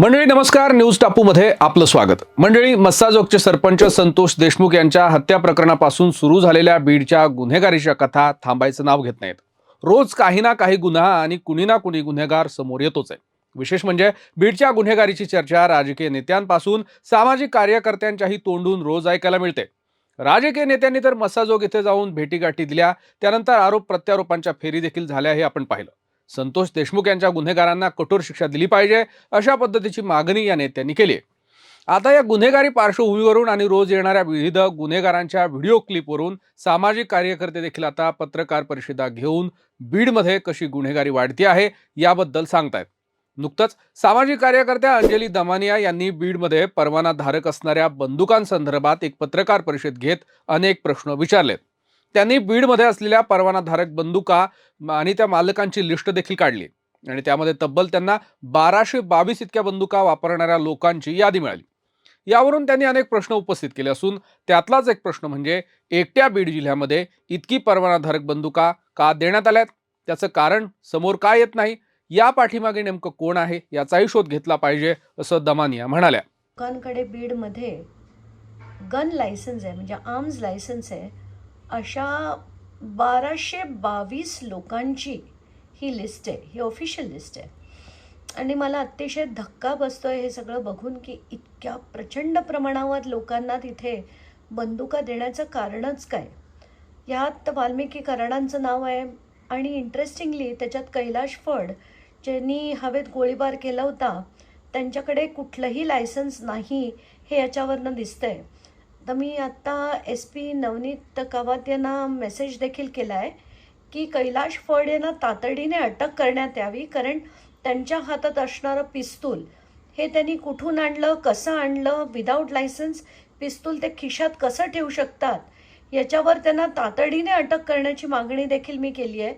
मंडळी नमस्कार. न्यूज टापूमध्ये आपलं स्वागत. मंडळी मस्साजोगचे सरपंच संतोष देशमुख यांच्या हत्या प्रकरणापासून सुरू झालेल्या बीडच्या गुन्हेगारीच्या कथा थांबायचं नाव घेत नाहीत. रोज काही ना काही गुन्हा आणि कुणी ना कुणी गुन्हेगार समोर येतोच आहे. विशेष म्हणजे बीडच्या गुन्हेगारीची चर्चा राजकीय नेत्यांपासून सामाजिक कार्यकर्त्यांच्याही तोंडून रोज ऐकायला मिळते. राजकीय नेत्यांनी तर मस्साजोग इथे जाऊन भेटीगाठी दिल्या त्यानंतर आरोप प्रत्यारोपांच्या फेरी देखील झाल्या हे आपण पाहिलं. संतोष देशमुख यांच्या गुन्हेगारांना कठोर शिक्षा दिली पाहिजे अशा पद्धतीची मागणी या नेत्यांनी केली आहे. आता या गुन्हेगारी पार्श्वभूमीवरून आणि रोज येणाऱ्या विविध गुन्हेगारांच्या व्हिडिओ क्लिपवरून सामाजिक कार्यकर्ते देखील आता पत्रकार परिषदा घेऊन बीडमध्ये कशी गुन्हेगारी वाढती आहे याबद्दल सांगतायत. नुकतंच सामाजिक कार्यकर्त्या अंजली दमानिया यांनी बीडमध्ये परवाना धारक असणाऱ्या बंदुकांसंदर्भात एक पत्रकार परिषद घेत अनेक प्रश्न विचारलेत. त्यांनी बीडमध्ये असलेल्या परवानाधारक बंदुका आणि त्या मालकांची लिस्ट देखील काढली. आणि त्यामध्ये तब्बल त्यांना बाराशे बावीस इतक्या बंदुका वापरणाऱ्या लोकांची यादी मिळाली. यावरून त्यांनी अनेक प्रश्न उपस्थित केले असून त्यातलाच एक प्रश्न म्हणजे एकट्या बीड जिल्ह्यामध्ये इतकी परवानाधारक बंदुका का देण्यात आल्यात? त्याचं कारण समोर का येत नाही? या पाठीमागे नेमकं कोण आहे? याचाही शोध घेतला पाहिजे असं दमानिया म्हणाल्या. लोकांकडे बीडमध्ये गन लायसन्स आहे म्हणजे आर्म्स लायसन्स आहे अशा बाराशे बावीस लोकांची ही लिस्ट आहे. ही ऑफिशियल लिस्ट आहे. आणि मला अतिशय धक्का बसतोय हे सगळं बघून की इतक्या प्रचंड प्रमाणावर लोकांना तिथे बंदुका देण्याचं कारणच काय? यात वाल्मिकी कराडांचं नाव आहे आणि इंटरेस्टिंगली त्याच्यात कैलाश फड ज्यांनी हवेत गोळीबार केला होता त्यांच्याकडे कुठलंही लायसन्स नाही हे याच्यावरनं दिसतंय. तर मी आत्ता एस पी नवनीत कावात यांना मेसेज देखील केला आहे की कैलाश फड यांना तातडीने अटक करण्यात यावी कारण त्यांच्या हातात असणारं पिस्तूल हे त्यांनी कुठून आणलं कसं आणलं विदाऊट लायसन्स पिस्तूल ते खिशात कसं ठेवू शकतात याच्यावर त्यांना तातडीने अटक करण्याची मागणी देखील मी केली आहे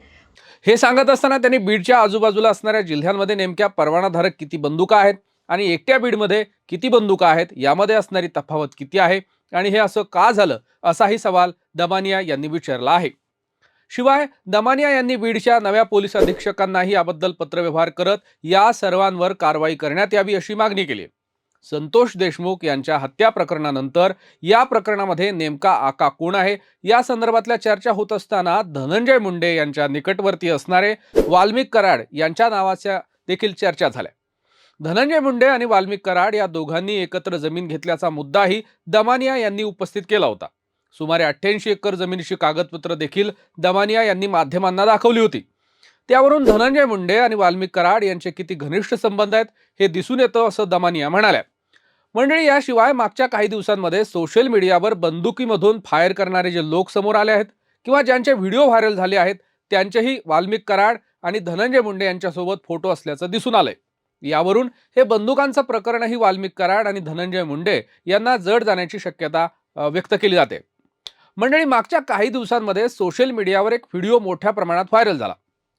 हे सांगत असताना त्यांनी बीडच्या आजूबाजूला असणाऱ्या जिल्ह्यांमध्ये नेमक्या परवानाधारक किती बंदुका आहेत आणि एकट्या बीडमध्ये किती बंदुका आहेत यामध्ये असणारी तफावत किती आहे आणि हे असं का झालं? असाही सवाल दमानिया यांनी विचारला आहे. शिवाय दमानिया यांनी बीडच्या नव्या पोलीस अधीक्षकांनाही याबद्दल पत्रव्यवहार करत या सर्वांवर कारवाई करण्यात यावी अशी मागणी केली. संतोष देशमुख यांच्या हत्या प्रकरणानंतर या प्रकरणामध्ये नेमका आका कोण आहे? या संदर्भातल्या चर्चा होत असताना धनंजय मुंडे यांच्या निकटवर्ती असणारे वाल्मिक कराड यांच्या नावाच्या देखील चर्चा झाल्या. धनंजय मुंडे आणि वाल्मिक कराड या दोघांनी एकत्र जमीन घेतल्याचा मुद्दाही दमानिया यांनी उपस्थित केला होता. सुमारे अठ्ठ्याऐंशी एकर जमिनीची कागदपत्र देखील दमानिया यांनी माध्यमांना दाखवली होती. त्यावरून धनंजय मुंडे आणि वाल्मिक कराड यांचे किती घनिष्ठ संबंध आहेत हे दिसून येतं असं दमानिया म्हणाल्या. मंडळी याशिवाय मागच्या काही दिवसांमध्ये सोशल मीडियावर बंदुकीमधून फायर करणारे जे लोक समोर आले आहेत किंवा ज्यांचे व्हिडिओ व्हायरल झाले आहेत त्यांचेही वाल्मिक कराड आणि धनंजय मुंडे यांच्यासोबत फोटो असल्याचं दिसून आलंय. यावरून हे बंदुकांचं प्रकरणही वाल्मिक कराड आणि धनंजय मुंडे यांना जड जाण्याची शक्यता व्यक्त केली जाते. मंडळी मागच्या काही दिवसांमध्ये सोशल मीडियावर एक व्हिडिओ मोठ्या प्रमाणात व्हायरल झाला.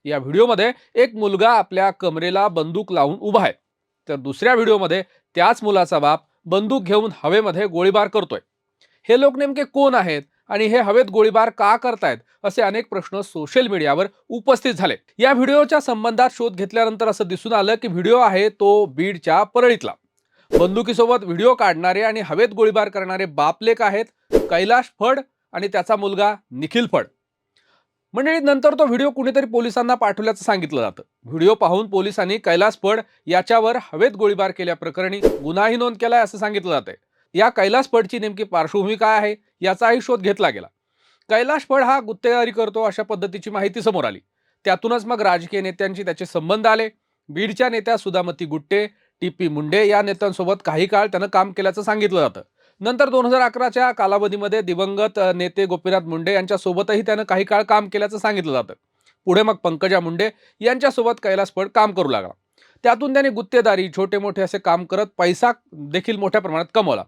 या व्हिडिओमध्ये एक मुलगा आपल्या कमरेला बंदूक लावून उभा आहे. तर दुसऱ्या व्हिडिओमध्ये त्याच मुलाचा बाप बंदूक घेऊन हवेमध्ये गोळीबार करतोय. हे लोक नेमके कोण आहेत? आणि हे हवेत गोळीबार का करतायत असे अनेक प्रश्न सोशल मीडियावर उपस्थित झाले. या व्हिडिओच्या संबंधात शोध घेतल्यानंतर असं दिसून आलं की व्हिडिओ आहे तो बीडच्या परळीतला. बंदुकीसोबत व्हिडिओ काढणारे आणि हवेत गोळीबार करणारे बापलेक आहेत कैलाश फड आणि त्याचा मुलगा निखिल फड. मंडळी नंतर तो व्हिडिओ कुणीतरी पोलिसांना पाठवल्याचं सांगितलं जातं. व्हिडिओ पाहून पोलिसांनी कैलास फड याच्यावर हवेत गोळीबार केल्याप्रकरणी गुन्हाही नोंद केलाय असं सांगितलं जातंय. या कैलास फडची नेमकी पार्श्वभूमी काय आहे याचाही शोध घेतला गेला. कैलाश फड हा गुत्तेदारी करतो अशा पद्धतीची माहिती समोर आली. त्यातूनच मग राजकीय नेत्यांशी त्याचे संबंध आले. बीडच्या नेत्या सुधामती गुट्टे टी पी मुंडे या नेत्यांसोबत काही काळ त्यानं काम केल्याचं सांगितलं जातं. नंतर दोन हजार अकराच्या कालावधीमध्ये दिवंगत नेते गोपीनाथ मुंडे यांच्यासोबतही त्यानं काही काळ काम केल्याचं सांगितलं जातं. पुढे मग पंकजा मुंडे यांच्यासोबत कैलास फड काम करू लागला. त्यातून त्याने गुत्तेदारी छोटे मोठे असे काम करत पैसा देखील मोठ्या प्रमाणात कमवला.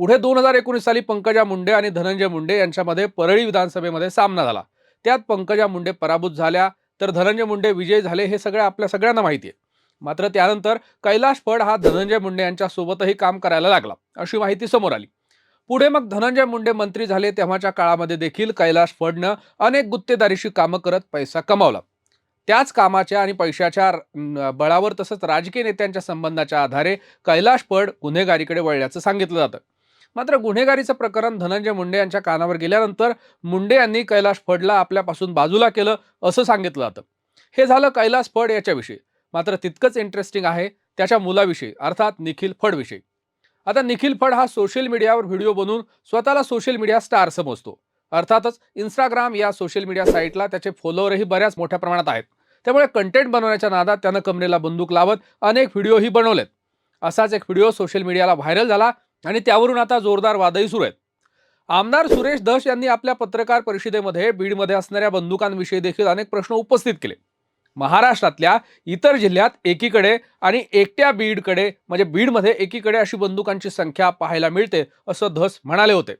पुढे दोन हजार एकोणीस साली पंकजा मुंडे आणि धनंजय मुंडे यांच्यामध्ये परळी विधानसभेमध्ये सामना झाला. त्यात पंकजा मुंडे पराभूत झाल्या तर धनंजय मुंडे विजय झाले हे सगळं आपल्या सगळ्यांना माहिती आहे. मात्र त्यानंतर कैलाश फड हा धनंजय मुंडे यांच्यासोबतही काम करायला लागला अशी माहिती समोर आली. पुढे मग धनंजय मुंडे मंत्री झाले तेव्हाच्या काळामध्ये देखील कैलाश फडनं अनेक गुत्तेदारीशी कामं करत पैसा कमावला. त्याच कामाच्या आणि पैशाच्या बळावर तसंच राजकीय नेत्यांच्या संबंधाच्या आधारे कैलाश फड गुन्हेगारीकडे वळल्याचं सांगितलं जातं. मात्र गुन्हेगारीचं प्रकरण धनंजय मुंडे यांच्या कानावर गेल्यानंतर मुंडे यांनी कैलाश फडला आपल्यापासून बाजूला केलं असं सांगितलं जातं. हे झालं कैलास फड याच्याविषयी. मात्र तितकंच इंटरेस्टिंग आहे त्याच्या मुलाविषयी अर्थात निखिल फडविषयी आता निखिल फड हा सोशल मीडियावर व्हिडिओ बनवून स्वतःला सोशल मीडिया स्टार समजतो. अर्थातच इंस्टाग्राम या सोशल मीडिया साईटला त्याचे फॉलोअरही बऱ्याच मोठ्या प्रमाणात आहेत. त्यामुळे कंटेंट बनवण्याच्या नादात त्यानं कमरेला बंदूक लावत अनेक व्हिडिओही बनवलेत. असाच एक व्हिडिओ सोशल मीडियाला व्हायरल झाला. आणि त्यावरून आता जोरदार वादही सुरू आहेत. आमदार सुरेश दश यांनी आपल्या पत्रकार परिषदेमध्ये बीडमध्ये असणाऱ्या बंदुकांविषयी देखील अनेक प्रश्न उपस्थित केले. महाराष्ट्रातल्या इतर जिल्ह्यात एकीकडे आणि एकट्या बीडकडे म्हणजे बीडमध्ये एकीकडे अशी बंदुकांची संख्या पाहायला मिळते असं धस म्हणाले होते.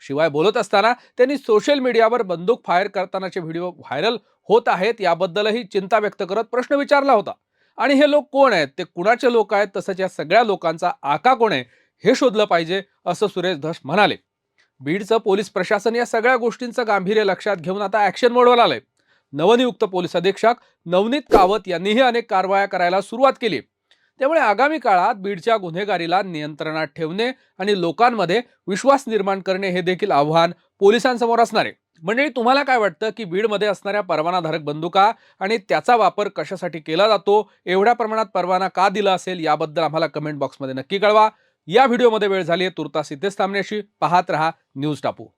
शिवाय बोलत असताना त्यांनी सोशल मीडियावर बंदूक फायर करतानाचे व्हिडिओ व्हायरल होत आहेत याबद्दलही चिंता व्यक्त करत प्रश्न विचारला होता. आणि हे लोक कोण आहेत? ते कुणाचे लोक आहेत? तसंच या सगळ्या लोकांचा आका कोण आहे? हे शोधलं पाहिजे असं सुरेश धस म्हणाले. बीडचं पोलीस प्रशासन या सगळ्या गोष्टींचं गांभीर्य लक्षात घेऊन आता ऍक्शन मोडवर आलंय नवनियुक्त पोलीस अधीक्षक नवनीत कावत यांनीही अनेक कारवाया करायला सुरुवात केली. त्यामुळे आगामी काळात बीडच्या गुन्हेगारीला नियंत्रणात ठेवणे आणि लोकांमध्ये विश्वास निर्माण करणे हे देखील आव्हान पोलिसांसमोर असणार आहे. मंडळी तुम्हाला काय वाटतं की बीडमध्ये असणाऱ्या परवानाधारक बंदुका आणि त्याचा वापर कशासाठी केला जातो एवढ्या प्रमाणात परवाना का दिला असेल याबद्दल आम्हाला कमेंट बॉक्समध्ये नक्की कळवा. या व्हिडिओमध्ये वेळ झाली आहे तुर्तास इथेच थांबण्याशी पाहत रहा न्यूज टापू.